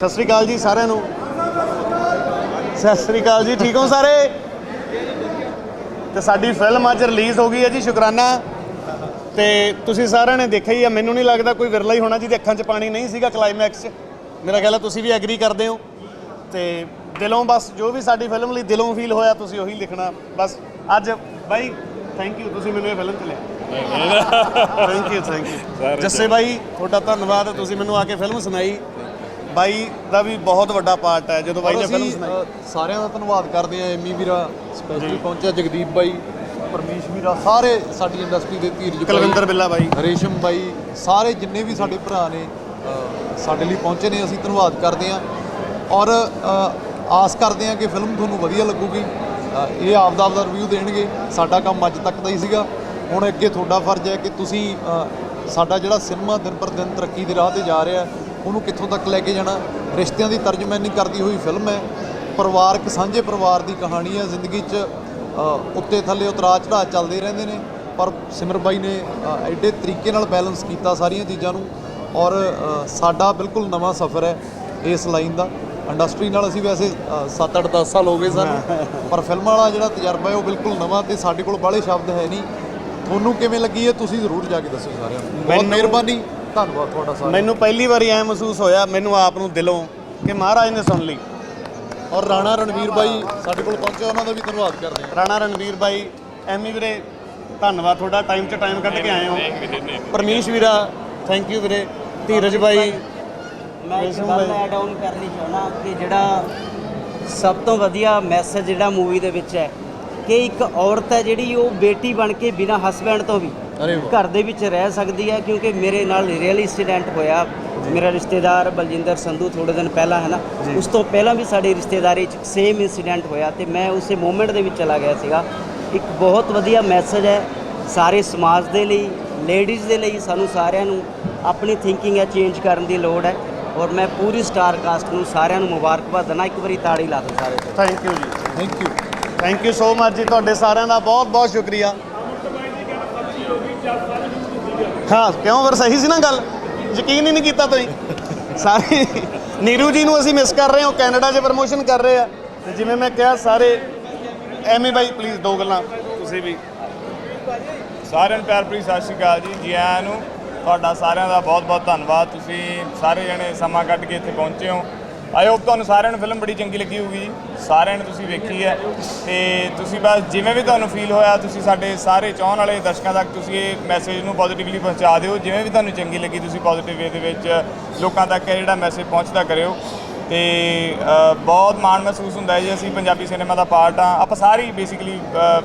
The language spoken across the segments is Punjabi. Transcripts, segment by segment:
ਸਤਿ ਸ੍ਰੀ ਅਕਾਲ ਜੀ ਸਾਰਿਆਂ ਨੂੰ। ਸਤਿ ਸ੍ਰੀ ਅਕਾਲ ਜੀ ਠੀਕ ਹੋ ਸਾਰੇ? ਤੇ ਸਾਡੀ ਫਿਲਮ ਅੱਜ ਰਿਲੀਜ਼ ਹੋ ਗਈ ਹੈ ਜੀ ਸ਼ੁਕਰਾਨਾ। ਤੇ ਤੁਸੀਂ ਸਾਰਿਆਂ ਨੇ ਦੇਖਿਆ ਹੀ ਆ ਮੈਨੂੰ ਨਹੀਂ ਲੱਗਦਾ ਕੋਈ ਵਿਰਲਾ ਹੀ ਹੋਣਾ ਜਿਹਦੇ ਅੱਖਾਂ 'ਚ ਪਾਣੀ ਨਹੀਂ ਸੀਗਾ ਕਲਾਈਮੈਕਸ 'ਚ। ਮੇਰਾ ਖਿਆਲ ਹੈ ਤੁਸੀਂ ਵੀ ਐਗਰੀ ਕਰਦੇ ਹੋ। ਤੇ ਦਿਲੋਂ ਬਸ ਜੋ ਵੀ ਸਾਡੀ ਫਿਲਮ ਲਈ ਦਿਲੋਂ ਫੀਲ ਹੋਇਆ ਤੁਸੀਂ ਉਹੀ ਲਿਖਣਾ। ਬਸ ਅੱਜ ਬਾਈ ਥੈਂਕ ਯੂ ਤੁਸੀਂ ਮੈਨੂੰ ਇਹ ਫਿਲਮ 'ਚ ਲਿਆ। Thank you thank you Jasse ਬਾਈ ਤੁਹਾਡਾ ਧੰਨਵਾਦ ਤੁਸੀਂ ਮੈਨੂੰ ਆ ਕੇ ਫਿਲਮ ਸੁਣਾਈ। ਬਾਈ ਦਾ ਵੀ ਬਹੁਤ ਵੱਡਾ ਪਾਰਟ ਹੈ ਜਦੋਂ ਬਾਈ ਨੇ ਫਿਲਮ ਸੁਣਾਈ ਸਾਰਿਆਂ ਦਾ ਧੰਨਵਾਦ ਕਰਦੇ ਆ ਐਮੀ ਵੀਰਾ ਸਪੈਸ਼ਲੀ ਪਹੁੰਚਿਆ ਜਗਦੀਪ ਬਾਈ ਪਰਮੇਸ਼ ਵੀਰਾ ਸਾਰੇ ਸਾਡੀ ਇੰਡਸਟਰੀ ਦੇ ਧੀਰਜ ਕੁਲਵਿੰਦਰ ਬਿੱਲਾ ਬਾਈ। ਰੇਸ਼ਮ ਬਾਈ ਸਾਰੇ ਜਿੰਨੇ ਵੀ ਸਾਡੇ ਭਰਾ ਨੇ ਸਾਡੇ ਲਈ ਪਹੁੰਚੇ ਨੇ ਅਸੀਂ ਧੰਨਵਾਦ ਕਰਦੇ ਆ ਔਰ ਆਸ ਕਰਦੇ ਆ ਕਿ ਫਿਲਮ ਤੁਹਾਨੂੰ ਵਧੀਆ ਲੱਗੂਗੀ। ਇਹ ਆਪਦਾ ਆਪਦਾ ਰਿਵਿਊ ਦੇਣਗੇ। ਸਾਡਾ ਕੰਮ ਅੱਜ ਤੱਕ ਦਾ ਹੀ ਸੀਗਾ। ਹੁਣ ਅੱਗੇ ਤੁਹਾਡਾ ਫਰਜ਼ ਹੈ ਕਿ ਤੁਸੀਂ ਸਾਡਾ ਜਿਹੜਾ ਸਿਨੇਮਾ ਦਿਨ ਪਰ ਦਿਨ ਤਰੱਕੀ ਦੇ ਰਾਹ ਤੇ ਜਾ ਰਿਹਾ ਉਹਨੂੰ ਕਿੱਥੋਂ ਤੱਕ ਲੈ ਕੇ ਜਾਣਾ? ਰਿਸ਼ਤਿਆਂ ਦੀ ਤਰਜਮਾਨੀ ਕਰਦੀ ਹੋਈ ਫਿਲਮ ਹੈ। ਪਰਿਵਾਰਕ ਸਾਂਝੇ ਪਰਿਵਾਰ ਦੀ ਕਹਾਣੀ ਹੈ। ਜ਼ਿੰਦਗੀ 'ਚ ਉੱਤੇ ਥੱਲੇ ਉਤਰਾਅ ਚੜਾਅ ਚੱਲਦੇ ਰਹਿੰਦੇ ਨੇ। ਪਰ ਸਿਮਰ ਬਾਈ ਨੇ ਐਡੇ ਤਰੀਕੇ ਨਾਲ ਬੈਲੈਂਸ ਕੀਤਾ ਸਾਰੀਆਂ ਚੀਜ਼ਾਂ ਨੂੰ ਔਰ ਸਾਡਾ ਬਿਲਕੁਲ ਨਵਾਂ ਸਫ਼ਰ ਹੈ ਇਸ ਲਾਈਨ ਦਾ। ਇੰਡਸਟਰੀ ਨਾਲ ਅਸੀਂ ਵੈਸੇ 7-8 10 ਸਾਲ ਹੋ ਗਏ ਸਾਨੂੰ ਪਰ ਫਿਲਮ ਵਾਲਾ ਜਿਹੜਾ ਤਜਰਬਾ ਹੈ ਉਹ ਬਿਲਕੁਲ ਨਵਾਂ ਤੇ ਸਾਡੇ ਕੋਲ ਬਾਹਲੇ ਸ਼ਬਦ ਹੈ ਨਹੀਂ। ਤੁਹਾਨੂੰ ਕਿਵੇਂ ਲੱਗੀ ਹੈ ਤੁਸੀਂ ਜ਼ਰੂਰ ਜਾ ਕੇ ਦੱਸੋ ਸਾਰਿਆਂ ਨੂੰ। ਬਹੁਤ ਮਿਹਰਬਾਨੀ। ਧੰਨਵਾਦ ਤੁਹਾਡਾ ਸਾਰਿਆਂ ਦਾ। ਮੈਨੂੰ ਪਹਿਲੀ ਵਾਰੀ ਐ ਮਹਿਸੂਸ ਹੋਇਆ ਮੈਨੂੰ ਆਪ ਨੂੰ ਦਿਲੋਂ ਕਿ ਮਹਾਰਾਜ ਨੇ ਸੁਣ ਲਈ। ਔਰ ਰਾਣਾ ਰਣਵੀਰ ਬਾਈ ਸਾਡੇ ਕੋਲ ਪਹੁੰਚੇ ਉਹਨਾਂ ਦਾ ਵੀ ਧੰਨਵਾਦ ਕਰਦੇ ਹਾਂ। ਰਾਣਾ ਰਣਵੀਰ ਬਾਈ ਐਮੀ ਵੀਰੇ ਧੰਨਵਾਦ ਤੁਹਾਡਾ ਟਾਈਮ 'ਚ ਟਾਈਮ ਕੱਢ ਕੇ ਆਏ ਹੋ। ਪਰਮੇਸ਼ ਵੀਰਾ ਥੈਂਕ ਯੂ ਵੀਰੇ। ਧੀਰਜ ਬਾਈ ਮੈਂ ਗੱਲ ਬਾਈ। ਐਡ ਆਨ ਕਰਨੀ ਚਾਹੁੰਦਾ ਕਿ ਜਿਹੜਾ ਸਭ ਤੋਂ ਵਧੀਆ ਮੈਸੇਜ ਜਿਹੜਾ ਮੂਵੀ ਦੇ ਵਿੱਚ ਹੈ ਕਿ ਇੱਕ ਔਰਤ ਹੈ ਜਿਹੜੀ ਉਹ ਬੇਟੀ ਬਣ ਕੇ ਬਿਨਾ ਹਸਬੈਂਡ ਤੋਂ ਵੀ ਘਰ ਦੇ ਵਿੱਚ ਰਹਿ ਸਕਦੀ ਹੈ ਕਿਉਂਕਿ ਮੇਰੇ ਨਾਲ ਰੀਅਲ ਇੰਸੀਡੈਂਟ ਹੋਇਆ। ਮੇਰਾ ਰਿਸ਼ਤੇਦਾਰ ਬਲਜਿੰਦਰ ਸੰਧੂ ਥੋੜੇ ਦਿਨ ਪਹਿਲਾਂ ਹੈ ਨਾ? ਉਸ ਤੋਂ ਪਹਿਲਾਂ ਵੀ ਸਾਡੀ ਰਿਸ਼ਤੇਦਾਰੀ 'ਚ ਸੇਮ ਇੰਸੀਡੈਂਟ ਹੋਇਆ ਤੇ ਮੈਂ ਉਸੇ ਮੂਮੈਂਟ ਦੇ ਵਿੱਚ ਚਲਾ ਗਿਆ ਸੀਗਾ। ਇੱਕ ਬਹੁਤ ਵਧੀਆ ਮੈਸੇਜ ਹੈ ਸਾਰੇ ਸਮਾਜ ਦੇ ਲਈ ਲੇਡੀਜ਼ ਦੇ ਲਈ ਸਾਨੂੰ ਸਾਰਿਆਂ ਨੂੰ ਆਪਣੀ ਥਿੰਕਿੰਗ ਹੈ ਚੇਂਜ ਕਰਨ ਦੀ ਲੋੜ ਹੈ। ਔਰ ਮੈਂ ਪੂਰੀ ਸਟਾਰ ਕਾਸਟ ਨੂੰ ਸਾਰਿਆਂ ਨੂੰ ਮੁਬਾਰਕਬਾਦ ਦਿੰਦਾ ਇੱਕ ਵਾਰੀ ਤਾੜੀ ਲਾ ਦਿਓ ਸਾਰੇ। Thank you ji. Thank you thank you so much ji ਤੁਹਾਡੇ ਸਾਰਿਆਂ ਦਾ ਬਹੁਤ ਬਹੁਤ ਸ਼ੁਕਰੀਆ। ਹਾਂ, ਕਿਉਂ? ਫਿਰ ਸਹੀ ਸੀ ਨਾ ਗੱਲ? ਯਕੀਨ ਹੀ ਨਹੀਂ ਕੀਤਾ ਤੁਸੀਂ। ਸਾਰੇ ਨੀਰੂ ਜੀ ਨੂੰ ਅਸੀਂ ਮਿਸ ਕਰ ਰਹੇ ਹਾਂ, ਉਹ ਕੈਨੇਡਾ 'ਚ ਪ੍ਰਮੋਸ਼ਨ ਕਰ ਰਹੇ ਆ। ਤੇ ਜਿਵੇਂ ਮੈਂ ਕਿਹਾ, ਸਾਰੇ ਐਵੇਂ ਬਾਈ ਪਲੀਜ਼ ਦੋ ਗੱਲਾਂ। ਤੁਸੀਂ ਵੀ। ਸਾਰਿਆਂ ਨੂੰ ਪਿਆਰ ਭਰੀ ਸਤਿ ਸ਼੍ਰੀ ਅਕਾਲ ਜੀ। ਜੀ ਆਇਆਂ ਨੂੰ ਤੁਹਾਡਾ ਸਾਰਿਆਂ ਦਾ ਬਹੁਤ-ਬਹੁਤ ਧੰਨਵਾਦ। ਤੁਸੀਂ ਸਾਰੇ ਜਣੇ ਸਮਾਂ ਕੱਢ ਕੇ ਇੱਥੇ ਪਹੁੰਚੇ ਹੋ। ਆਈ ਹੋਪ ਤੁਹਾਨੂੰ ਸਾਰਿਆਂ ਨੂੰ ਫਿਲਮ ਬੜੀ ਚੰਗੀ ਲੱਗੀ ਹੋਊਗੀ ਜੀ। ਸਾਰਿਆਂ ਨੇ ਤੁਸੀਂ ਵੇਖੀ ਹੈ ਤੇ ਤੁਸੀਂ ਬਸ ਜਿਵੇਂ ਵੀ ਤੁਹਾਨੂੰ ਫੀਲ ਹੋਇਆ, ਤੁਸੀਂ ਸਾਡੇ ਸਾਰੇ ਚਾਹਣ ਵਾਲੇ ਦਰਸ਼ਕਾਂ ਤੱਕ ਤੁਸੀਂ ਇਹ ਮੈਸੇਜ ਨੂੰ ਪੋਜ਼ਿਟਿਵਲੀ ਪਹੁੰਚਾ ਦਿਓ। ਜਿਵੇਂ ਵੀ ਤੁਹਾਨੂੰ ਚੰਗੀ ਲੱਗੀ, ਤੁਸੀਂ ਪੋਜ਼ਿਟਿਵ ਵੇ ਦੇ ਵਿੱਚ ਲੋਕਾਂ ਤੱਕ ਇਹ ਜਿਹੜਾ ਮੈਸੇਜ ਪਹੁੰਚਦਾ ਕਰਿਓ। ਤੇ ਬਹੁਤ ਮਾਣ ਮਹਿਸੂਸ ਹੁੰਦਾ ਹੈ ਜੀ, ਅਸੀਂ ਪੰਜਾਬੀ ਸਿਨੇਮਾ ਦਾ ਪਾਰਟ ਆ ਆਪਾਂ ਸਾਰੀ ਬੇਸਿਕਲੀ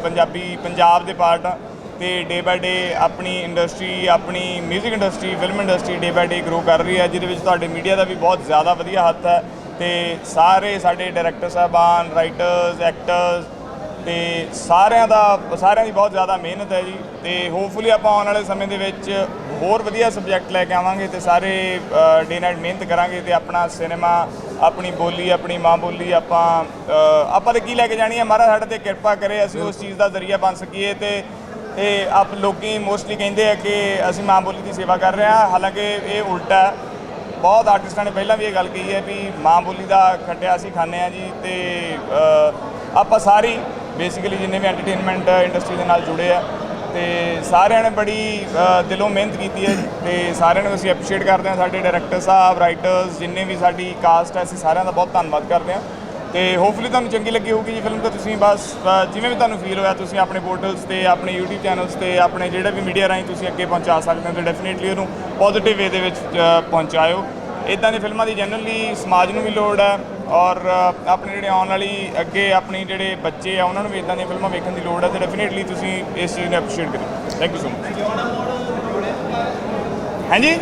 ਪੰਜਾਬੀ, ਪੰਜਾਬ ਦੇ ਪਾਰਟ ਆ ਤੇ ਡੇ ਬਾਏ ਡੇ ਆਪਣੀ ਇੰਡਸਟਰੀ ਆਪਣੀ 뮤직 industry film industry day by day grow ਕਰ ਰਹੀ ਹੈ ਜਿਹਦੇ ਵਿੱਚ ਤੁਹਾਡੇ ਮੀਡੀਆ ਦਾ ਵੀ ਬਹੁਤ ਜ਼ਿਆਦਾ ਵਧੀਆ ਹੱਥ ਹੈ ਤੇ ਸਾਰੇ ਸਾਡੇ ਡਾਇਰੈਕਟਰ ਸਾਹਿਬਾਨ ਰਾਈਟਰਸ ਐਕਟਰਸ ਤੇ ਸਾਰਿਆਂ ਦਾ ਸਾਰਿਆਂ ਦੀ ਬਹੁਤ ਜ਼ਿਆਦਾ ਮਿਹਨਤ ਹੈ ਜੀ ਤੇ ਹੋਪਫੁਲੀ ਆਪਾਂ ਆਉਣ ਵਾਲੇ ਸਮੇਂ ਦੇ ਵਿੱਚ ਹੋਰ ਵਧੀਆ ਸਬਜੈਕਟ ਲੈ ਕੇ ਆਵਾਂਗੇ ਤੇ ਸਾਰੇ ਡੇ ਨਾਈਟ ਮਿਹਨਤ ਕਰਾਂਗੇ ਤੇ ਆਪਣਾ ਸਿਨੇਮਾ ਆਪਣੀ ਬੋਲੀ ਆਪਣੀ ਮਾਂ ਬੋਲੀ ਆਪਾਂ ਆਪਾਂ ਤੇ ਕੀ ਲੈ ਕੇ ਜਾਣੀ ਹੈ? ਮਹਾਰਾਜ ਸਾਡੇ ਤੇ ਕਿਰਪਾ ਕਰੇ ਅਸੀਂ ਉਸ ਚੀਜ਼ ਦਾ ਜ਼ਰੀਆ ਬਣ ਸਕੀਏ ਤੇ ਇਹ ਆਪ ਲੋਕੀ ਮੋਸਟਲੀ ਕਹਿੰਦੇ ਆ ਕਿ ਅਸੀਂ ਮਾਂ ਬੋਲੀ ਦੀ ਸੇਵਾ ਕਰ ਰਹੇ ਹਾਂ। ਹਾਲਾਂਕਿ ਇਹ ਉਲਟਾ ਹੈ। ਬਹੁਤ ਆਰਟਿਸਟਾਂ ਨੇ ਪਹਿਲਾਂ ਵੀ ਇਹ ਗੱਲ ਕਹੀ ਹੈ ਵੀ ਮਾਂ ਬੋਲੀ ਦਾ ਖੱਟਿਆ ਅਸੀਂ ਖਾਂਦੇ ਆ ਜੀ ਤੇ ਅ, ਆਪਾਂ ਸਾਰੀ ਬੇਸਿਕਲੀ ਜਿੰਨੇ ਵੀ ਐਂਟਰਟੇਨਮੈਂਟ ਇੰਡਸਟਰੀ ਦੇ ਨਾਲ ਜੁੜੇ ਆ ਤੇ ਸਾਰਿਆਂ ਨੇ ਬੜੀ ਅ, ਦਿਲੋਂ ਮਿਹਨਤ ਕੀਤੀ ਹੈ ਜੀ ਤੇ ਸਾਰਿਆਂ ਨੂੰ ਅਸੀਂ ਐਪਰੀਸ਼ੀਏਟ ਕਰਦੇ ਹਾਂ। ਸਾਡੇ ਡਾਇਰੈਕਟਰ ਸਾਹਿਬ ਰਾਈਟਰਸ ਜਿੰਨੇ ਵੀ ਸਾਡੀ ਕਾਸਟ ਹੈ ਅਸੀਂ ਸਾਰਿਆਂ ਦਾ ਬਹੁਤ ਧੰਨਵਾਦ ਕਰਦੇ ਹਾਂ। ਤੇ ਹੋਪਫੁਲੀ ਤੁਹਾਨੂੰ ਚੰਗੀ ਲੱਗੀ ਹੋਊਗੀ ਜੀ ਫਿਲਮ ਤਾਂ ਤੁਸੀਂ ਬਸ ਜਿਵੇਂ ਵੀ ਤੁਹਾਨੂੰ ਫੀਲ ਹੋਇਆ, ਤੁਸੀਂ ਆਪਣੇ ਪੋਰਟਲਸ ਤੇ, ਆਪਣੇ YouTube ਚੈਨਲਸ ਤੇ, ਆਪਣੇ ਜਿਹੜੇ ਵੀ ਮੀਡੀਆ ਰਾਹੀਂ ਤੁਸੀਂ ਅੱਗੇ ਪਹੁੰਚਾ ਸਕਦੇ ਹੋ, ਤੇ ਡੈਫੀਨਿਟਲੀ ਉਹਨੂੰ ਪੋਜ਼ਿਟਿਵ ਵੇ ਦੇ ਵਿੱਚ ਪਹੁੰਚਾਇਓ। ਇਦਾਂ ਦੀ ਫਿਲਮਾਂ ਦੀ ਜਨਰਲੀ ਸਮਾਜ ਨੂੰ ਵੀ ਲੋੜ ਹੈ ਔਰ ਆਪਣੇ ਜਿਹੜੇ ਆਉਣ ਵਾਲੀ, ਅੱਗੇ ਆਪਣੇ ਜਿਹੜੇ ਬੱਚੇ ਆ, ਉਹਨਾਂ ਨੂੰ ਵੀ ਇਦਾਂ ਦੀਆਂ ਫਿਲਮਾਂ ਵੇਖਣ ਦੀ ਲੋੜ ਹੈ, ਤੇ ਡੈਫੀਨਿਟਲੀ ਤੁਸੀਂ ਇਸ ਚੀਜ਼ ਨੂੰ ਐਪਰੀਸ਼ੀਏਟ ਕਰਿਓ। ਥੈਂਕ ਯੂ ਸੋ ਮਚ ਹਾਂਜੀ?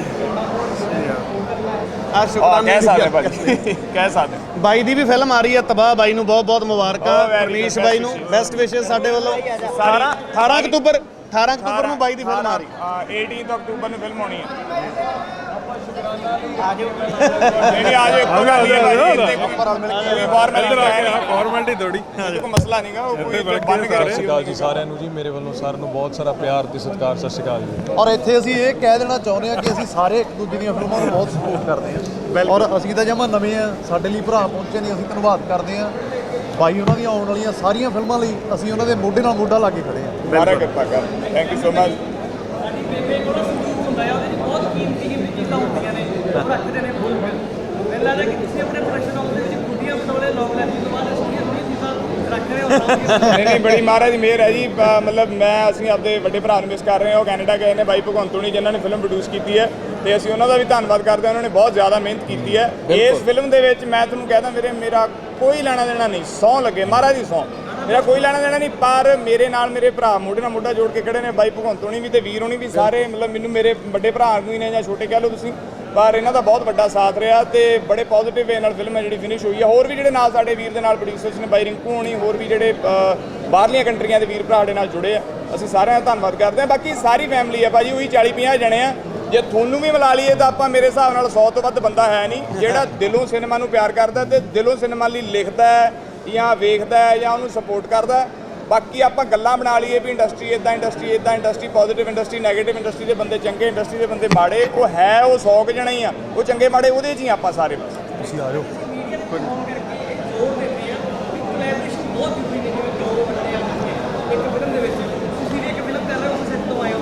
ਆ ਸ਼ੁਕਰਾਨਾ ਕਹਿ ਸਕਦੇ ਭਾਜੀ। ਕਹਿ ਸਕਦੇ। ਬਾਈ ਦੀ ਵੀ ਫਿਲਮ ਆ ਰਹੀ ਹੈ ਤਬਾਹ ਬਾਈ ਨੂੰ ਬਹੁਤ ਬਹੁਤ ਮੁਬਾਰਕਾਂ good, ਬਾਈ ਨੂੰ. ਬੈਸਟ ਵਿਸ਼ੇਸ ਸਾਡੇ ਵੱਲੋਂ। 18 18 ਅਕਤੂਬਰ 18 ਅਕਤੂਬਰ ਨੂੰ ਬਾਈ ਦੀ ਫਿਲਮ ਆ ਰਹੀ ਹੈ। ਹਾਂ 18 ਅਕਤੂਬਰ ਨੂੰ ਫਿਲਮ ਆਉਣੀ ਹੈ। ਨਹੀਂ ਨਹੀਂ ਆਜੋ ਇੱਕੋ ਗੱਲ ਹੀ ਹੈ? ਭਾਜੀ ਇੱਥੇ ਕੋਈ ਫਾਰਮੈਲਿਟੀ ਹੈ ਨਹੀਂ ਫਾਰਮੈਲਿਟੀ ਥੋੜੀ ਕੋਈ ਮਸਲਾ ਨਹੀਂਗਾ ਉਹ ਕੋਈ ਬੰਨ ਕੇ ਸਤਿ ਸ਼੍ਰੀ ਅਕਾਲ ਜੀ ਸਾਰਿਆਂ ਨੂੰ ਜੀ ਮੇਰੇ ਵੱਲੋਂ ਸਾਰਿਆਂ ਨੂੰ ਬਹੁਤ ਸਾਰਾ ਪਿਆਰ ਤੇ ਸਤਿਕਾਰ ਸਤਿ ਸ਼੍ਰੀ ਅਕਾਲ ਜੀ। ਔਰ ਇੱਥੇ ਅਸੀਂ ਇਹ ਕਹਿ ਦੇਣਾ ਚਾਹੁੰਦੇ ਹਾਂ ਕਿ ਅਸੀਂ ਸਾਰੇ ਇੱਕ ਦੂਜੇ ਦੀਆਂ ਫਿਲਮਾਂ ਨੂੰ ਬਹੁਤ ਸਪੋਰਟ ਕਰਦੇ ਹਾਂ। ਔਰ ਅਸੀਂ ਤਾਂ ਜਮਾ ਨਵੇਂ ਆ ਸਾਡੇ ਲਈ ਭਰਾ ਪਹੁੰਚੇ ਨੇ ਅਸੀਂ ਧੰਨਵਾਦ ਕਰਦੇ ਆ ਬਾਈ ਉਹਨਾਂ ਦੀਆਂ ਆਉਣ ਵਾਲੀਆਂ ਸਾਰੀਆਂ ਫਿਲਮਾਂ ਲਈ ਅਸੀਂ ਉਹਨਾਂ ਦੇ ਮੋਢੇ ਨਾਲ ਮੋਢਾ ਲਾ ਕੇ ਖੜੇ ਆ ਮਹਾਰਾਜ ਕਿਰਪਾ ਕਰ। ਥੈਂਕ ਯੂ ਸੋ ਮਚ ਹੁੰਦਾ ਆ ਉਹਦੇ 'ਚ ਬਹੁਤ ਕੀਮਤੀ ਕੀਮਤੀ ਚੀਜ਼ਾਂ ਹੁੰਦੀਆਂ ਨੇ ਉਹ ਰੱਖਦੇ ਨੇ ਫੁੱਲ ਮੈਨੂੰ ਲੱਗਦਾ ਕਿ ਤੁਸੀਂ ਆਪਣੇ ਪ੍ਰੋਡਕਸ਼ਨ ਹਾਊਸ ਦੇ ਵਿੱਚ ਗੁੱਡੀਆਂ ਬਤੌਲੇ ਲੌਂਗ ਲੈਂਦੀ ਤੋਂ ਬਾਅਦ ਸੋਹਣੀਆਂ ਸੋਹਣੀਆਂ ਚੀਜ਼ਾਂ ਰੱਖ ਰਹੇ ਹੋ ਸਾਰੀਆਂ ਨਹੀਂ ਨਹੀਂ ਬੜੀ ਮਹਾਰਾਜ ਦੀ ਮਿਹਰ ਹੈ ਜੀ। ਮਤਲਬ ਮੈਂ ਅਸੀਂ ਆਪਦੇ ਵੱਡੇ ਭਰਾ ਨੂੰ ਮਿਸ ਕਰ ਰਹੇ ਹਾਂ। ਉਹ ਕੈਨੇਡਾ ਗਏ ਨੇ ਬਾਈ ਭਗਵੰਤੁਣੀ ਜਿਨ੍ਹਾਂ ਨੇ ਫਿਲਮ ਪ੍ਰੋਡਿਊਸ ਕੀਤੀ ਹੈ। ਤੇ ਅਸੀਂ ਉਹਨਾਂ ਦਾ ਵੀ ਧੰਨਵਾਦ ਕਰਦੇ ਹਾਂ। ਉਹਨਾਂ ਨੇ ਬਹੁਤ ਜ਼ਿਆਦਾ ਮਿਹਨਤ ਕੀਤੀ ਹੈ। ਇਸ ਫਿਲਮ ਦੇ ਵਿੱਚ ਮੈਂ ਤੁਹਾਨੂੰ ਕਹਿਦਾ ਮੇਰੇ ਮੇਰਾ ਕੋਈ ਲੈਣਾ ਦੇਣਾ ਨਹੀਂ। ਸੌ ਲੱਗੇ। ਮਹਾਰਾਜ ਦੀ ਸੌ। ਮੇਰਾ ਕੋਈ ਲੈਣਾ ਦੇਣਾ ਨਹੀਂ, ਪਰ ਮੇਰੇ ਨਾਲ ਮੇਰੇ ਭਰਾ ਮੋਢੇ ਨਾਲ ਮੋਢਾ ਜੋੜ ਕੇ ਖੜੇ ਨੇ, ਬਾਈ ਭਗਵੰਤ ਹੋਣੀ ਵੀ ਤੇ ਵੀਰ ਹੋਣੀ ਵੀ ਸਾਰੇ, ਮਤਲਬ ਮੈਨੂੰ ਮੇਰੇ ਵੱਡੇ ਭਰਾ ਨੂੰ ਹੀ ਨੇ ਜਾਂ ਛੋਟੇ ਕਹਿ ਲਓ ਤੁਸੀਂ, ਪਰ ਇਹਨਾਂ ਦਾ ਬਹੁਤ ਵੱਡਾ ਸਾਥ ਰਿਹਾ ਤੇ ਬੜੇ ਪੋਜ਼ਿਟਿਵ ਵੇ ਨਾਲ ਫਿਲਮ ਹੈ ਜਿਹੜੀ ਫਿਨਿਸ਼ ਹੋਈ ਹੈ। ਹੋਰ ਵੀ ਜਿਹੜੇ ਨਾਲ ਸਾਡੇ ਵੀਰ ਦੇ ਨਾਲ ਪ੍ਰੋਡਿਊਸਰਸ ਨੇ, ਬਾਈ ਰਿੰਕੂ ਹੋਣੀ, ਹੋਰ ਵੀ ਜਿਹੜੇ ਬਾਹਰਲੀਆਂ ਕੰਟਰੀਆਂ ਦੇ ਵੀਰ ਭਰਾ ਸਾਡੇ ਨਾਲ ਜੁੜੇ ਆ, ਅਸੀਂ ਸਾਰਿਆਂ ਦਾ ਧੰਨਵਾਦ ਕਰਦੇ ਹਾਂ। ਬਾਕੀ ਸਾਰੀ ਫੈਮਿਲੀ ਹੈ ਭਾਜੀ, ਉਹੀ 40 50 ਜਣੇ ਆ। ਜੇ ਤੁਹਾਨੂੰ ਵੀ ਮਿਲਾ ਲਈਏ ਤਾਂ ਆਪਾਂ ਮੇਰੇ ਹਿਸਾਬ ਨਾਲ 100 ਤੋਂ ਵੱਧ ਬੰਦਾ ਹੈ ਨਹੀਂ, ਜਿਹੜਾ ਦਿਲੋਂ ਸਿਨੇਮਾ ਨੂੰ ਪਿਆਰ ਕਰਦਾ ਤੇ ਦਿਲੋਂ ਸਿਨੇਮਾ ਲਈ ਲਿਖਦਾ ਹੈ ਜਾਂ ਵੇਖਦਾ ਹੈ ਜਾਂ ਉਹਨੂੰ ਸਪੋਰਟ ਕਰਦਾ ਹੈ। ਬਾਕੀ ਆਪਾਂ ਗੱਲਾਂ ਬਣਾ ਲਈਏ ਵੀ ਇੰਡਸਟਰੀ ਇਦਾਂ ਇੰਡਸਟਰੀ ਇਦਾਂ industry positive industry negative industry ਦੇ ਬੰਦੇ ਚੰਗੇ ਇੰਡਸਟਰੀ ਦੇ ਬੰਦੇ ਮਾੜੇ ਉਹ ਹੈ ਉਹ 100 ਕੁ ਜਣੇ ਹੀ ਆ। ਉਹ ਚੰਗੇ ਮਾੜੇ ਉਹਦੇ 'ਚ ਹੀ ਆਪਾਂ ਸਾਰੇ ਬਸ। ਤੁਸੀਂ ਆ ਜਾਓ। ਮੀਡੀਆ ਦੇ ਫੋਨ ਕਰਕੇ ਜ਼ੋਰ ਦਿੰਦੀ ਆ ਕਿ ਕੋਲੈਬੋਰੇਸ਼ਨ ਬਹੁਤ ਜ਼ਰੂਰੀ ਨੇ ਜਿਵੇਂ ਦੋ ਬੰਦੇ ਆ ਇੱਕ ਫਿਲਮ ਦੇ ਵਿੱਚ ਤੁਸੀਂ ਵੀ ਇੱਕ ਫਿਲਮ ਕਰ ਰਹੇ ਹੋ ਉਸ ਸੈੱਟ ਤੋਂ ਆਏ ਹੋ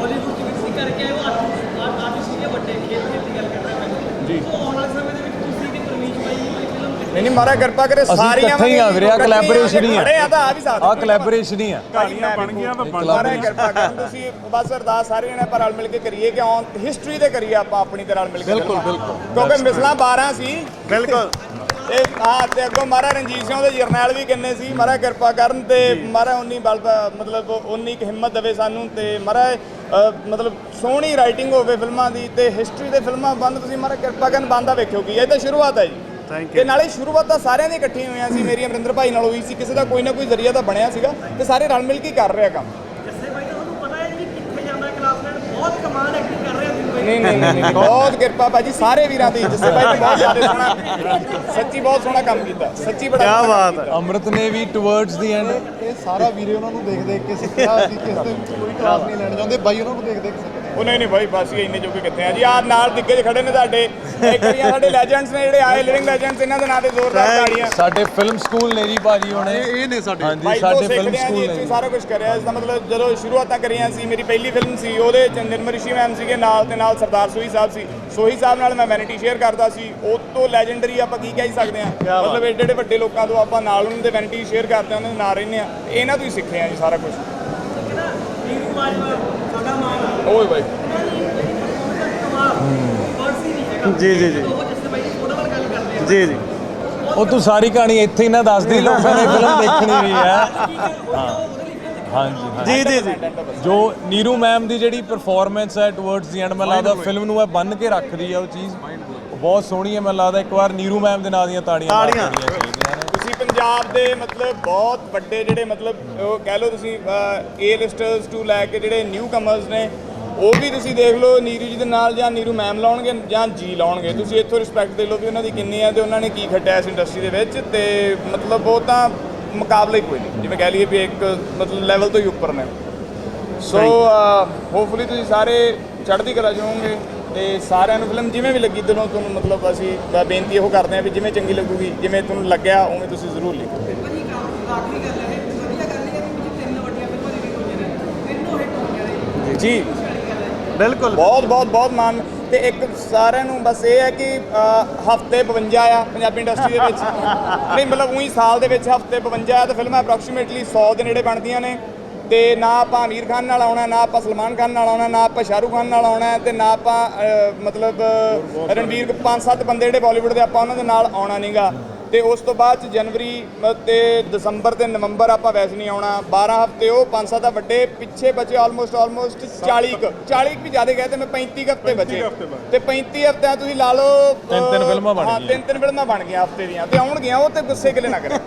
ਹਾਲੀਵੁੱਡ ਚ ਵੀ ਤੁਸੀਂ ਕਰਕੇ ਆਏ ਹੋ ਆਰਟਿਸਟ ਆਰਟਿਸਟ ਨੇ ਵੱਡੇ ਖੇਲ ਖੇਲ ਦੀ ਗੱਲ ਕਰ ਰਿਹਾ ਮੈਂ ਜੀ। ਆਉਣ ਵਾਲੇ ਸਮੇਂ ਦੇ ਵਿੱਚ ਤੁਸੀਂ ਵੀ ਪਰਮੀਸ਼ ਭਾਈ ਦੀ ਫਿਲਮ ਨਹੀਂ ਨਹੀਂ ਮਹਾਰਾਜ ਕਿਰਪਾ ਕਰੇ ਅਸੀਂ ਸਾਰੀਆਂ ਇਕੱਠੇ ਹੀ ਆ ਵੀਰੇ, ਆਹ collaboration ਹੀ ਆ। ਖੜੇ ਆ ਤਾਂ ਆ ਵੀ ਸਾਥ ਆਹ ਕੋਲੈਬੋਰੇਸ਼ਨ ਹੀ ਆ। ਕਹਾਣੀਆਂ ਬਣ ਗਈਆਂ ਤਾਂ ਬਣ ਮਹਾਰਾਜ ਕਿਰਪਾ ਕਰਨ ਤੁਸੀਂ ਬਸ ਅਰਦਾਸ ਸਾਰੇ ਜਣੇ ਪਰ ਰਲ ਮਿਲ ਕੇ ਕਰੀਏ ਕਿ ਔਨ ਹਿਸਟਰੀ ਤੇ ਕਰੀਏ ਆਪਾਂ ਆਪਣੀ ਤੇ ਰਲ ਮਿਲ ਕੇ ਬਿਲਕੁਲ। ਬਿਲਕੁਲ। ਕਿਉਂਕਿ ਮਿਸਲਾਂ 12 ਸੀ। ਬਿਲਕੁਲ। ਤੇ ਹਾਂ ਤੇ ਅੱਗੋਂ ਮਹਾਰਾਜ ਰਣਜੀਤ ਸਿੰਘ ਦੇ ਜਰਨੈਲ ਵੀ ਕਿੰਨੇ ਸੀ ਮਹਾਰਾਜ ਕਿਰਪਾ ਕਰਨ ਤੇ ਮਹਾਰਾਜ ਉਨੀ ਬਲ ਮਤਲਬ ਉਨੀ ਕੁ ਹਿੰਮਤ ਦੇਵੇ ਸਾਨੂੰ ਤੇ ਮਹਾਰਾਜ ਮਤਲਬ ਸੋਹਣੀ ਰਾਈਟਿੰਗ ਹੋਵੇ ਫਿਲਮਾਂ ਦੀ ਤੇ ਹਿਸਟਰੀ ਦੇ ਫਿਲਮਾਂ ਬੰਦ ਤੁਸੀਂ ਮਹਾਰਾਜ ਕਿਰਪਾ ਕਰਨ ਬੰਦਾ ਵੇਖਿਓ ਕੀ ਇਹ ਤਾਂ ਸ਼ੁਰੂਆਤ ਹੈ ਜੀ। Thank ਤੇ ਨਾਲੇ ਸ਼ੁਰੂਆਤ ਤਾਂ ਸਾਰਿਆਂ ਦੀ ਇਕੱਠੀ ਹੋਈਆਂ ਸੀ ਮੇਰੀ ਅਮਰਿੰਦਰ ਭਾਈ ਨਾਲ ਹੋਈ ਸੀ ਕਿਸੇ ਦਾ ਕੋਈ ਨਾ ਕੋਈ ਜ਼ਰੀਆ ਤਾਂ ਬਣਿਆ ਸੀਗਾ ਤੇ ਸਾਰੇ ਰਲ ਮਿਲ ਕੇ ਹੀ ਕਰ ਰਿਹਾ ਕੰਮ। ਜੱਸੇ ਭਾਈ ਤਾਂ ਤੁਹਾਨੂੰ ਪਤਾ ਹੈ ਜੀ ਕਿੱਥੇ ਜਾਂਦਾ ਕਲਾਸਮੇਟ ਬਹੁਤ ਕਮਾਲ ਐਕਟਿੰਗ ਕਰ ਰਿਹਾ ਦਿਨ ਭਾਈ ਨਹੀਂ ਨਹੀਂ ਨਹੀਂ ਨਹੀਂ, ਬਹੁਤ ਕਿਰਪਾ ਭਾਜੀ ਸਾਰੇ ਵੀਰਾਂ ਦੀ ਜਿਸੇ ਭਾਈ ਨੇ ਬਹੁਤ ਜ਼ਿਆਦਾ ਸੋਹਣਾ ਸੱਚੀ ਬਹੁਤ ਸੋਹਣਾ ਕੰਮ ਕੀਤਾ ਸੱਚੀ ਬੜਾ ਕਿਆ ਸੋਹਣਾ ਬਾਤ ਹੈ। ਕੀਤਾ। ਅੰਮ੍ਰਿਤ ਨੇ ਵੀ ਟੁਵਰਡਸ ਦੀ ਐਂਡ ਇਹ ਸਾਰਾ ਵੀਰੇ ਉਹਨਾਂ ਨੂੰ ਦੇਖ ਦੇਖ ਕੇ ਸਿੱਖਿਆ ਅਸੀਂ ਕਿਸ ਤੇ ਕੋਈ ਕਲਾਸ ਨਹੀਂ ਲੈਣ ਜਾਂਦੇ ਬਾਈ ਉਹਨਾਂ ਨੂੰ ਦੇਖ ਦੇਖ ਸਿੱਖਦੇ ਉਹ ਨਹੀਂ ਨਹੀਂ ਭਾਈ ਬਸ ਹੀ ਇੰਨੇ ਜੋਗੇ ਕਿੱਥੇ ਆ ਜੀ? ਆ ਨਾਲ ਦਿੱਗਜ ਖੜੇ ਨੇ ਸਾਡੇ। ਸਾਡੇ ਲੈਜੈਂਡਸ ਨੇ ਜਿਹੜੇ ਆਏ ਲਿਵਿੰਗ ਲੈਜੈਂਡਸ ਇਹਨਾਂ ਦੇ ਨਾਂ ਤੇ ਜ਼ੋਰਦਾਰ ਤਾੜੀਆਂ। ਸਾਡੇ ਫਿਲਮ ਸਕੂਲ ਨੇ ਜੀ ਭਾਜੀ ਹੋਣੇ। ਇਹ ਨੇ ਸਾਡੇ। ਹਾਂਜੀ ਸਾਡੇ ਫਿਲਮ ਸਕੂਲ ਇੱਥੇ ਨੇ ਸਾਰਾ ਕੁਝ ਕਰਿਆ। ਇਸ ਦਾ ਮਤਲਬ ਜਦੋਂ ਸ਼ੁਰੂਆਤਾਂ ਕਰੀਆਂ ਸੀ ਮੇਰੀ ਪਹਿਲੀ ਫਿਲਮ ਸੀ ਉਹਦੇ ਚ ਨਿਰਮਲ ਰਿਸ਼ੀ ਮੈਮ ਸੀਗੇ ਨਾਲ ਤੇ ਨਾਲ ਸਰਦਾਰ ਸੋਹੀ ਸਾਹਿਬ ਸੀ। ਸੋਹੀ ਸਾਹਿਬ ਨਾਲ ਮੈਂ ਵੈਨਿਟੀ ਸ਼ੇਅਰ ਕਰਦਾ ਸੀ। ਉਹ ਤੋਂ ਲੈਜੈਂਡਰੀ ਆਪਾਂ ਕੀ ਕਹਿ ਸਕਦੇ ਆ ਮਤਲਬ ਏਡੇ ਏਡੇ ਵੱਡੇ ਲੋਕਾਂ ਤੋਂ ਆਪਾਂ ਨਾਲ ਉਹਨਾਂ ਦੇ ਵੈਨਿਟੀ ਸ਼ੇਅਰ ਕਰਦੇ ਆ ਉਹਨਾਂ ਦੇ ਨਾਲ ਰਹਿੰਦੇ ਆ ਇਹਨਾਂ ਤੋਂ ਹੀ ਸਿੱਖੇ ਆ ਜੀ ਸਾਰਾ ਕੁਝ ਓਏ ਬਾਈ ਉਹਨਾਂ ਦੀ ਜਿਹੜੀ performance ਦਾ ਕਮਾਲ ਵਰਡਸ ਹੀ ਨਹੀਂ ਹੈਗਾ ਜੀ, ਜੀ, ਜੀ। ਜੀ ਜੀ। ਉਹ ਤੂੰ ਸਾਰੀ ਕਹਾਣੀ ਇੱਥੇ ਹੀ ਨਾ ਦੱਸਦੀ ਲੋਕਾਂ ਨੇ ਫਿਲਮ ਦੇਖਣੀ ਵੀ ਆ ਹਾਂਜੀ ਜੀ ਜੀ ਜੀ। ਜੋ ਨੀਰੂ ਮੈਮ ਦੀ ਜਿਹੜੀ ਪਰਫਾਰਮੈਂਸ ਹੈ ਟੁਵਰਡਸ ਦੀ ਐਂਡ ਮੈਨੂੰ ਲੱਗਦਾ ਫਿਲਮ ਨੂੰ ਇਹ ਬੰਨ ਕੇ ਰੱਖਦੀ ਹੈ ਉਹ ਚੀਜ਼। ਬਹੁਤ ਸੋਹਣੀ ਹੈ ਮੈਨੂੰ ਲੱਗਦਾ ਇੱਕ ਵਾਰ ਨੀਰੂ ਮੈਮ ਦੇ ਨਾਂ ਦੀਆਂ ਤਾੜੀਆਂ ਮਾਰ ਤਾੜੀਆਂ। ਤੁਸੀਂ ਪੰਜਾਬ ਦੇ ਮਤਲਬ ਬਹੁਤ ਵੱਡੇ ਜਿਹੜੇ ਮਤਲਬ ਉਹ ਕਹਿ ਲਓ ਤੁਸੀਂ ਏ ਲਿਸਟਰਸ ਟੂ ਲੈ ਕੇ ਜਿਹੜੇ ਨਿਊ ਕਮਰਸ ਨੇ ਉਹ ਵੀ ਤੁਸੀਂ ਦੇਖ ਲਓ ਨੀਰੂ ਜੀ ਦੇ ਨਾਲ ਜਾਂ ਨੀਰੂ ਮੈਮ ਲਾਉਣਗੇ ਜਾਂ ਜੀ ਲਾਉਣਗੇ। ਤੁਸੀਂ ਇੱਥੋਂ ਰਿਸਪੈਕਟ ਦੇ ਲਓ ਵੀ ਉਹਨਾਂ ਦੀ ਕਿੰਨੀ ਹੈ ਤੇ ਉਹਨਾਂ ਨੇ ਕੀ ਖੱਟਿਆ ਇਸ ਇੰਡਸਟਰੀ ਦੇ ਵਿੱਚ ਤੇ ਮਤਲਬ ਉਹ ਤਾਂ ਮੁਕਾਬਲਾ ਹੀ ਕੋਈ ਨਹੀਂ। ਜਿਵੇਂ ਕਹਿ ਲਈਏ ਵੀ ਇੱਕ ਮਤਲਬ ਲੈਵਲ ਤੋਂ ਹੀ ਉੱਪਰ ਨੇ। ਸੋ ਹੋਪਫੁਲੀ ਤੁਸੀਂ ਸਾਰੇ ਚੜ੍ਹਦੀ ਕਲਾ ਹੋਵੋਗੇ ਤੇ ਸਾਰਿਆਂ ਨੂੰ ਫਿਲਮ ਜਿਵੇਂ ਵੀ ਲੱਗੀ ਦਿਲੋਂ ਤੁਹਾਨੂੰ ਮਤਲਬ ਅਸੀਂ ਬੇਨਤੀ ਇਹੋ ਕਰਦੇ ਹਾਂ ਵੀ ਜਿਵੇਂ ਚੰਗੀ ਲੱਗੂਗੀ ਜਿਵੇਂ ਤੁਹਾਨੂੰ ਲੱਗਿਆ ਉਵੇਂ ਤੁਸੀਂ ਜ਼ਰੂਰ ਲਿਖੋ। ਭਾਜੀ ਕੰਮ ਆਖਰੀ ਗੱਲ ਹੈ ਵਧੀਆ ਗੱਲ ਇਹ ਹੈ ਕਿ ਵਿੱਚ ਤਿੰਨ ਵੱਡੀਆਂ ਫਿਲਮਾਂ ਰਿਲੀਜ਼ ਹੋਈਆਂ ਨੇ ਤਿੰਨੋਂ ਹਿੱਟ ਹੋਈਆਂ ਨੇ। ਜੀ। ਬਿਲਕੁਲ। ਬਹੁਤ ਬਹੁਤ ਬਹੁਤ ਮਾਨ ਤੇ ਇੱਕ ਸਾਰਿਆਂ ਨੂੰ ਬਸ ਇਹ ਹੈ ਕਿ ਹਫ਼ਤੇ 52 ਆ ਪੰਜਾਬੀ ਇੰਡਸਟਰੀ ਦੇ ਵਿੱਚ। ਨਹੀਂ ਮਤਲਬ ਉਹੀ ਸਾਲ ਦੇ ਵਿੱਚ ਹਫ਼ਤੇ 52 ਆ ਤੇ ਫਿਲਮਾਂ ਅਪਰੋਕਸੀਮੇਟਲੀ 100 ਦੇ ਨੇੜੇ ਬਣਦੀਆਂ ਨੇ। ਤੇ ਨਾ ਆਪਾਂ ਅਮੀਰ ਖਾਨ ਨਾਲ ਆਉਣਾ ਨਾ ਆਪਾਂ ਸਲਮਾਨ ਖਾਨ ਨਾਲ ਆਉਣਾ ਨਾ ਆਪਾਂ ਸ਼ਾਹਰੁਖ ਖਾਨ ਨਾਲ ਆਉਣਾ ਤੇ ਨਾ ਆਪਾਂ ਮਤਲਬ ਰਣਵੀਰ ਪੰਜ ਸੱਤ ਬੰਦੇ ਜਿਹੜੇ ਬਾਲੀਵੁੱਡ ਦੇ ਆਪਾਂ ਉਹਨਾਂ ਦੇ ਨਾਲ ਆਉਣਾ ਨਹੀਂਗਾ ਤੇ ਉਸ ਤੋਂ ਬਾਅਦ ਚ ਜਨਵਰੀ ਤੇ ਦਸੰਬਰ ਤੇ ਨਵੰਬਰ ਆਪਾਂ ਵੈਸੇ ਨਹੀਂ ਆਉਣਾ 12 ਹਫ਼ਤੇ ਉਹ ਪੰਜ ਸੱਤ ਦਾ ਵੱਡੇ ਪਿੱਛੇ ਬਚੇ ਆਲਮੋਸਟ ਆਲਮੋਸਟ 40 ਕੁ 40 ਕੁ ਵੀ ਜ਼ਿਆਦਾ ਗਏ ਤੇ ਮੈਂ 35 ਕੁ ਹਫ਼ਤੇ ਬਚੇ। ਤੇ 35 ਹਫ਼ਤਿਆਂ ਤੁਸੀਂ ਲਾ ਲਓ ਤਿੰਨ- ਤਿੰਨ ਫਿਲਮਾਂ ਬਣ ਹਾਂ, ਗਈਆਂ। ਤਿੰਨ ਤਿੰਨ ਫਿਲਮਾਂ ਬਣ ਗਈਆਂ ਹਫ਼ਤੇ ਦੀਆਂ ਤੇ ਆਉਣਗੀਆਂ ਉਹ ਤੇ ਗੁੱਸੇ ਗਿਲੇ ਨਾ ਕਰੇ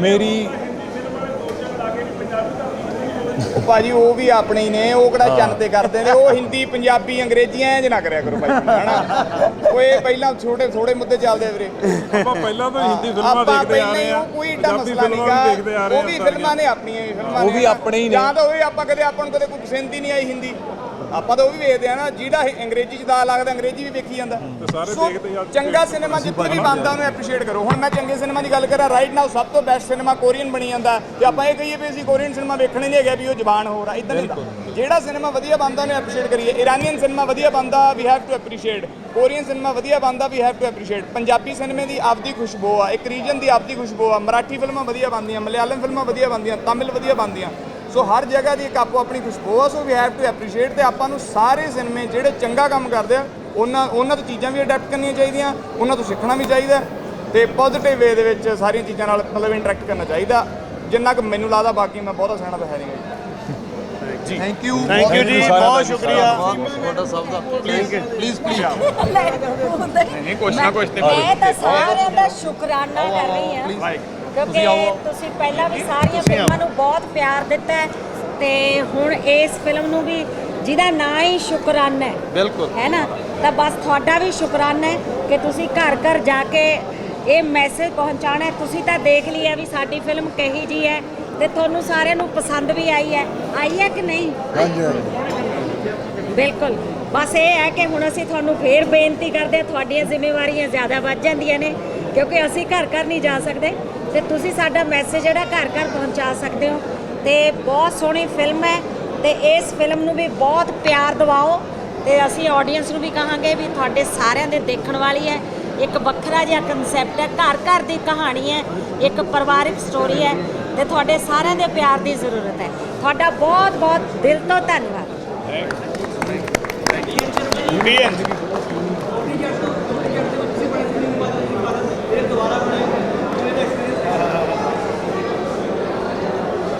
ਮੇਰੀ ਉਹ ਭਾਜੀ ਉਹ ਵੀ ਆਪਣੇ ਹੀ ਨੇ ਉਹ ਕਿਹੜਾ ਚੰਨ ਤੇ ਕਰਦੇ ਨੇ ਉਹ ਹਿੰਦੀ ਪੰਜਾਬੀ ਅੰਗਰੇਜ਼ੀ ਐਂ ਨਾ ਕਰਿਆ ਕਰੋ ਭਾਈ ਹਨਾ? ਓਏ ਪਹਿਲਾਂ ਛੋਟੇ ਥੋੜੇ ਮੁੱਦੇ ਚੱਲਦੇ ਆ ਵੀਰੇ। ਆਪਾਂ ਪਹਿਲਾਂ ਤੋਂ ਹਿੰਦੀ ਫਿਲਮਾਂ ਦੇਖਦੇ ਆ ਰਹੇ ਆ ਉਹ ਕੋਈ ਏਡਾ ਮਸਲਾ ਨਹੀਂਗਾ ਵੀ ਉਹ ਵੀ ਫਿਲਮਾਂ ਨੇ ਆਪਣੀਆਂ ਫਿਲਮਾਂ ਉਹ ਨੇ ਵੀ ਨਾ। ਆਪਣੇ ਹੀ ਨੇ। ਜਾਂ ਤਾਂ ਉਹ ਵੀ ਆਪਾਂ ਕਦੇ ਆਪਾਂ ਨੂੰ ਕਦੇ ਕੋਈ ਪਸੰਦ ਹੀ ਨਹੀਂ ਆਈ ਹਿੰਦੀ। ਆਪਾਂ ਤਾਂ ਉਹ ਵੀ ਵੇਖਦੇ ਆ ਨਾ ਜਿਹੜਾ ਇਹ ਅੰਗਰੇਜ਼ੀ ਚ ਦਾ ਲੱਗਦਾ ਅੰਗਰੇਜ਼ੀ ਵੀ ਵੇਖੀ ਜਾਂਦਾ। ਸਾਰੇ ਸੋ, ਦੇਖਦੇ ਆ। ਚੰਗਾ ਸਿਨੇਮਾ ਜਿੱਥੇ ਵੀ ਬਣਦਾ ਉਹਨੂੰ ਐਪਰੀਸ਼ੀਏਟ ਕਰੋ। ਹੁਣ ਮੈਂ ਚੰਗੇ ਸਿਨੇਮਾ ਦੀ ਗੱਲ ਕਰਾਂ ਰਾਈਟ ਨਾਓ ਸਭ ਤੋਂ ਬੈਸਟ ਸਿਨੇਮਾ ਕੋਰੀਅਨ ਬਣੀ ਜਾਂਦਾ। ਤੇ ਆਪਾਂ ਇਹ ਕਹੀਏ ਵੀ ਅਸੀਂ ਕੋਰੀਅਨ ਸਿਨੇਮਾ ਵੇਖਣੇ ਨਹੀਂ ਹੈਗਾ ਵੀ ਉਹ ਜ਼ਬਾਨ ਹੋਰ ਆ ਇਦਾਂ ਨਹੀਂ ਹੁੰਦਾ। ਜਿਹੜਾ ਸਿਨੇਮਾ ਵਧੀਆ ਬਣਦਾ ਉਹਨੂੰ ਐਪਰੀਸ਼ੀਏਟ ਕਰੀਏ। ਇਰਾਨੀਅਨ ਸਿਨੇਮਾ ਵਧੀਆ ਬਣਦਾ we have to appreciate Korean cinema ਵਧੀਆ ਬਣਦਾ we have to appreciate Punjabi ਸਿਨੇਮੇ ਦੀ ਆਪਦੀ ਖੁਸ਼ਬੂ ਆ ਇੱਕ ਰੀਜਨ ਦੀ ਆਪਦੀ ਖੁਸ਼ਬੂ ਆ। ਮਰਾਠੀ ਫਿਲਮਾਂ ਵਧੀਆ ਬਣਦੀਆਂ ਮਲਿਆਲਮ ਫਿਲਮਾਂ ਵਧੀਆ ਬਣਦੀਆਂ ਤਮਿਲ ਵਧੀਆ ਬਣਦੀਆਂ। ਸੋ ਹਰ ਜਗ੍ਹਾ ਦੀ ਇੱਕ ਆਪੋ ਆਪਣੀ ਖੁਸ਼ਬੂ ਆ so we have to appreciate ਤੇ ਆਪਾਂ ਨੂੰ ਸਾਰੇ ਸਿਨੇਮੇ ਜਿਹੜੇ ਚੰਗਾ ਕੰਮ ਕਰਦੇ ਆ ਉਹਨਾਂ ਉਹਨਾਂ ਤੋਂ ਚੀਜ਼ਾਂ ਵੀ ਅਡਾਪਟ ਕਰਨੀਆਂ ਚਾਹੀਦੀਆਂ ਉਹਨਾਂ ਤੋਂ ਸਿੱਖਣਾ ਵੀ ਚਾਹੀਦਾ ਤੇ ਪੋਜ਼ਿਟਿਵ ਵੇ ਦੇ ਵਿੱਚ ਸਾਰੀਆਂ ਚੀਜ਼ਾਂ ਨਾਲ ਮਤਲਬ ਇੰਟਰੈਕਟ ਕਰਨਾ ਚਾਹੀਦਾ। ਜਿੰਨਾ ਕੁ ਮੈਨੂੰ ਲੱਗਦਾ ਬਾਕੀ ਮੈਂ ਬਹੁਤਾ ਸਿਆਣਾ ਤਾਂ ਹੈ ਨਹੀਂ ਜੀ। ਥੈਂਕ ਯੂ ਥੈਂਕ ਯੂ ਜੀ ਬਹੁਤ ਸ਼ੁਕਰੀਆ। ਤੁਹਾਡਾ ਸਭ ਦਾ। ਪਲੀਜ਼ ਪਲੀਜ਼ ਪਲੀਜ਼ ਨਹੀਂ ਕੁਛ ਨਾ ਕੁਛ ਤੇ ਮੈਂ ਤਾਂ ਸਾਰਿਆਂ ਦਾ ਸ਼ੁਕਰਾਨਾ ਕਰ ਰਹੀ ਹਾਂ। ਕਿਉਂਕਿ ਤੁਸੀਂ ਪਹਿਲਾਂ ਵੀ ਸਾਰੀਆਂ ਫਿਲਮਾਂ ਨੂੰ ਬਹੁਤ ਪਿਆਰ ਦਿੱਤਾ ਹੈ ਤੇ ਹੁਣ ਇਸ ਫਿਲਮ ਨੂੰ ਵੀ ਜਿਹਦਾ ਨਾਂ ਹੀ ਸ਼ੁਕਰਾਨਾ ਹੈ। ਬਿਲਕੁਲ। ਹੈ ਨਾ? ਤਾਂ ਬਸ ਤੁਹਾਡਾ ਵੀ ਸ਼ੁਕਰਾਨਾ ਹੈ ਕਿ ਤੁਸੀਂ ਘਰ ਘਰ ਜਾ ਕੇ ਇਹ ਮੈਸੇਜ ਪਹੁੰਚਾਉਣਾ ਹੈ। ਤੁਸੀਂ ਤਾਂ ਦੇਖ ਲਿਆ ਵੀ ਸਾਡੀ ਫਿਲਮ ਕਹੀ ਜੀ ਹੈ ਤੇ ਤੁਹਾਨੂੰ ਸਾਰਿਆਂ ਨੂੰ ਪਸੰਦ ਵੀ ਆਈ ਹੈ। ਆਈ ਹੈ ਕਿ ਨਹੀਂ? ਬਿਲਕੁਲ। ਬਸ ਇਹ ਹੈ ਕਿ ਹੁਣ ਅਸੀਂ ਤੁਹਾਨੂੰ ਫੇਰ ਬੇਨਤੀ ਕਰਦੇ ਹਾਂ ਤੁਹਾਡੀਆਂ ਜ਼ਿੰਮੇਵਾਰੀਆਂ ਜ਼ਿਆਦਾ ਵੱਧ ਜਾਂਦੀਆਂ ਨੇ ਕਿਉਂਕਿ ਅਸੀਂ ਘਰ ਘਰ ਨਹੀਂ ਜਾ ਸਕਦੇ। ਤੇ ਤੁਸੀਂ ਸਾਡਾ ਮੈਸੇਜ ਜਿਹੜਾ ਘਰ ਘਰ ਪਹੁੰਚਾ ਸਕਦੇ ਹੋ ਤੇ ਬਹੁਤ ਸੋਹਣੀ ਫਿਲਮ ਹੈ ਤੇ ਇਸ ਫਿਲਮ ਨੂੰ ਵੀ ਬਹੁਤ ਪਿਆਰ ਦਿਵਾਓ ਤੇ ਅਸੀਂ ਆਡੀਅנס ਨੂੰ ਵੀ ਕਹਾਂਗੇ ਵੀ ਤੁਹਾਡੇ ਸਾਰਿਆਂ ਦੇ ਦੇਖਣ ਵਾਲੀ ਹੈ। ਇੱਕ ਵੱਖਰਾ ਜਿਹਾ ਕਨਸੈਪਟ ਹੈ, ਘਰ ਘਰ ਦੀ ਕਹਾਣੀ ਹੈ, ਇੱਕ ਪਰਿਵਾਰਿਕ ਸਟੋਰੀ ਹੈ ਤੇ ਤੁਹਾਡੇ ਸਾਰਿਆਂ ਦੇ ਪਿਆਰ ਦੀ ਜ਼ਰੂਰਤ ਹੈ। ਤੁਹਾਡਾ ਬਹੁਤ ਬਹੁਤ ਦਿਲ ਤੋਂ ਧੰਨਵਾਦ।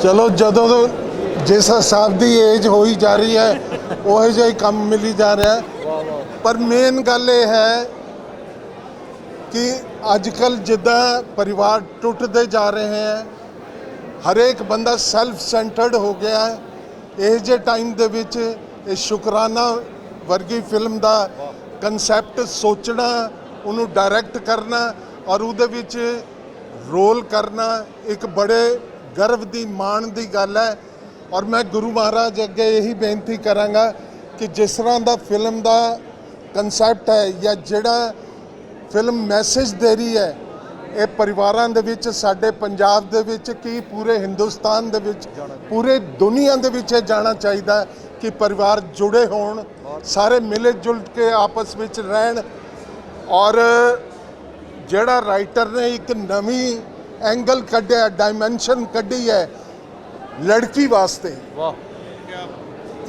ਚਲੋ ਜਦੋਂ ਤੋਂ ਜਿਸ ਹਿਸਾਬ ਦੀ ਏਜ ਹੋਈ ਜਾ ਰਹੀ ਹੈ, ਉਹੋ ਜਿਹਾ ਹੀ ਕੰਮ ਮਿਲੀ ਜਾ ਰਿਹਾ ਪਰ ਮੇਨ ਗੱਲ ਇਹ ਹੈ ਕਿ ਅੱਜ ਕੱਲ ਜਿੱਦਾਂ ਪਰਿਵਾਰ ਟੁੱਟਦੇ ਜਾ ਰਹੇ ਹੈ, ਹਰੇਕ ਬੰਦਾ ਸੈਲਫ ਸੈਂਟਰਡ ਹੋ ਗਿਆ ਹੈ। ਇਹ ਜੇ ਟਾਈਮ ਦੇ ਵਿੱਚ ਇਹ ਸ਼ੁਕਰਾਨਾ ਵਰਗੀ ਫਿਲਮ ਦਾ ਕਨਸੈਪਟ ਸੋਚਣਾ, ਉਹਨੂੰ ਡਾਇਰੈਕਟ ਕਰਨਾ ਔਰ ਉਹਦੇ ਵਿੱਚ ਰੋਲ ਕਰਨਾ, ਇੱਕ ਬੜੇ ਗਰਵ ਦੀ, ਮਾਣ ਦੀ ਗੱਲ ਹੈ। ਔਰ ਮੈਂ ਗੁਰੂ ਮਹਾਰਾਜ ਅੱਗੇ ਇਹੀ ਬੇਨਤੀ ਕਰਾਂਗਾ ਕਿ ਜਿਸ ਤਰ੍ਹਾਂ ਦਾ ਫਿਲਮ ਦਾ ਕਨਸੈਪਟ ਹੈ ਜਾਂ ਜਿਹੜਾ ਫਿਲਮ ਮੈਸੇਜ ਦੇ ਰਹੀ ਹੈ, ਇਹ ਪਰਿਵਾਰਾਂ ਦੇ ਵਿੱਚ, ਸਾਡੇ ਪੰਜਾਬ ਦੇ ਵਿੱਚ ਕੀ ਪੂਰੇ ਹਿੰਦੁਸਤਾਨ ਦੇ ਵਿੱਚ, ਪੂਰੇ ਦੁਨੀਆ ਦੇ ਵਿੱਚ ਇਹ ਜਾਣਾ ਚਾਹੀਦਾ ਕਿ ਪਰਿਵਾਰ ਜੁੜੇ ਹੋਣ, ਸਾਰੇ ਮਿਲੇ ਜੁਲ ਕੇ ਆਪਸ ਵਿੱਚ ਰਹਿਣ। ਔਰ ਜਿਹੜਾ ਰਾਈਟਰ ਨੇ ਇੱਕ ਨਵੀਂ ਐਂਗਲ ਕੱਢਿਆ ਡਾਈਮੈਂਸ਼ਨ ਕੱਢੀ ਹੈ ਲੜਕੀ ਵਾਸਤੇ। ਵਾਹ।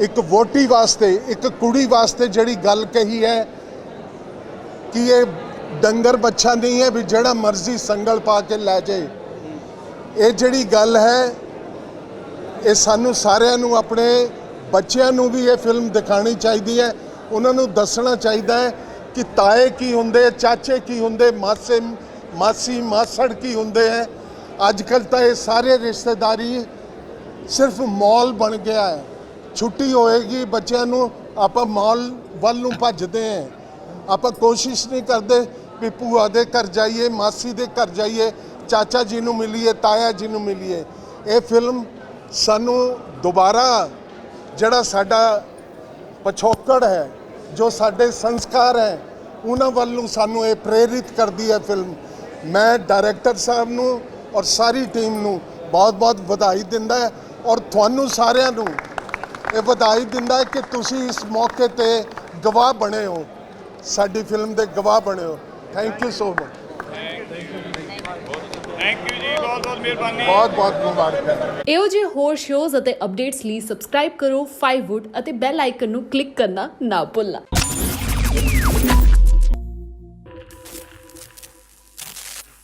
ਇੱਕ ਵੋਟੀ ਵਾਸਤੇ ਇੱਕ ਕੁੜੀ ਵਾਸਤੇ ਜਿਹੜੀ ਗੱਲ ਕਹੀ ਹੈ ਕਿ ਇਹ ਡੰਗਰ ਬੱਚਾ ਨਹੀਂ ਹੈ ਵੀ ਜਿਹੜਾ ਮਰਜ਼ੀ ਸੰਗਲ ਪਾ ਕੇ ਲੈ ਜਾਏ ਇਹ ਜਿਹੜੀ ਗੱਲ ਹੈ ਇਹ ਸਾਨੂੰ ਸਾਰਿਆਂ ਨੂੰ ਆਪਣੇ ਬੱਚਿਆਂ ਨੂੰ ਵੀ ਇਹ ਫਿਲਮ ਦਿਖਾਣੀ ਚਾਹੀਦੀ ਹੈ। ਉਹਨਾਂ ਨੂੰ ਦੱਸਣਾ ਚਾਹੀਦਾ ਹੈ ਕਿ ਤਾਏ ਕੀ ਹੁੰਦੇ ਚਾਚੇ ਕੀ ਹੁੰਦੇ ਮਾਸੇ ਮਾਸੀ ਮਾਸੜ ਕੀ ਹੁੰਦੇ ਹੈ ਅੱਜ ਕੱਲ ਤਾਂ ਇਹ ਸਾਰੇ ਰਿਸ਼ਤੇਦਾਰੀ ਸਿਰਫ ਮਾਲ ਬਣ ਗਿਆ ਹੈ ਛੁੱਟੀ ਹੋਏਗੀ, ਬੱਚਿਆਂ ਨੂੰ ਆਪਾਂ ਮਾਲ ਵੱਲ ਨੂੰ ਭੱਜਦੇ ਹਾਂ ਆਪਾਂ ਕੋਸ਼ਿਸ਼ ਨਹੀਂ ਕਰਦੇ ਵੀ ਭੂਆ ਦੇ ਘਰ ਜਾਈਏ, ਮਾਸੀ ਦੇ ਘਰ ਜਾਈਏ, ਚਾਚਾ ਜੀ ਨੂੰ ਮਿਲੀਏ, ਤਾਇਆ ਜੀ ਨੂੰ ਮਿਲੀਏ। ਇਹ ਫਿਲਮ ਸਾਨੂੰ ਦੁਬਾਰਾ ਜਿਹੜਾ ਸਾਡਾ ਪਿਛੋਕੜ ਹੈ, ਜੋ ਸਾਡੇ ਸੰਸਕਾਰ ਹੈ, ਉਹਨਾਂ ਵੱਲ ਨੂੰ ਸਾਨੂੰ ਇਹ ਪ੍ਰੇਰਿਤ ਕਰਦੀ ਹੈ ਫਿਲਮ। ਮੈਂ ਡਾਇਰੈਕਟਰ ਸਾਹਿਬ ਨੂੰ ਔਰ ਸਾਰੀ ਟੀਮ ਨੂੰ ਬਹੁਤ-ਬਹੁਤ ਵਧਾਈ ਦਿੰਦਾ ਹੈ ਔਰ ਤੁਹਾਨੂੰ ਸਾਰਿਆਂ ਨੂੰ ਇਹ ਵਧਾਈ ਦਿੰਦਾ ਹੈ ਕਿ ਤੁਸੀਂ ਇਸ ਮੌਕੇ ਤੇ ਗਵਾਹ ਬਣੇ ਹੋ। ਸਾਡੀ ਫਿਲਮ ਦੇ ਗਵਾਹ ਬਣੇ ਹੋ। Thank you so much thank you ji ਬਹੁਤ ਬਹੁਤ ਮਿਹਰਬਾਨੀ। ਬਹੁਤ-ਬਹੁਤ ਮੁਬਾਰਕਾਂ। ਇਹੋ ਜਿਹੇ ਹੋਰ ਸ਼ੋਜ਼ ਅਤੇ ਅਪਡੇਟਸ ਲਈ ਸਬਸਕ੍ਰਾਈਬ ਕਰੋ 5wood ਅਤੇ ਬੈਲ ਆਈਕਨ ਨੂੰ ਕਲਿੱਕ ਕਰਨਾ ਨਾ ਭੁੱਲਣਾ।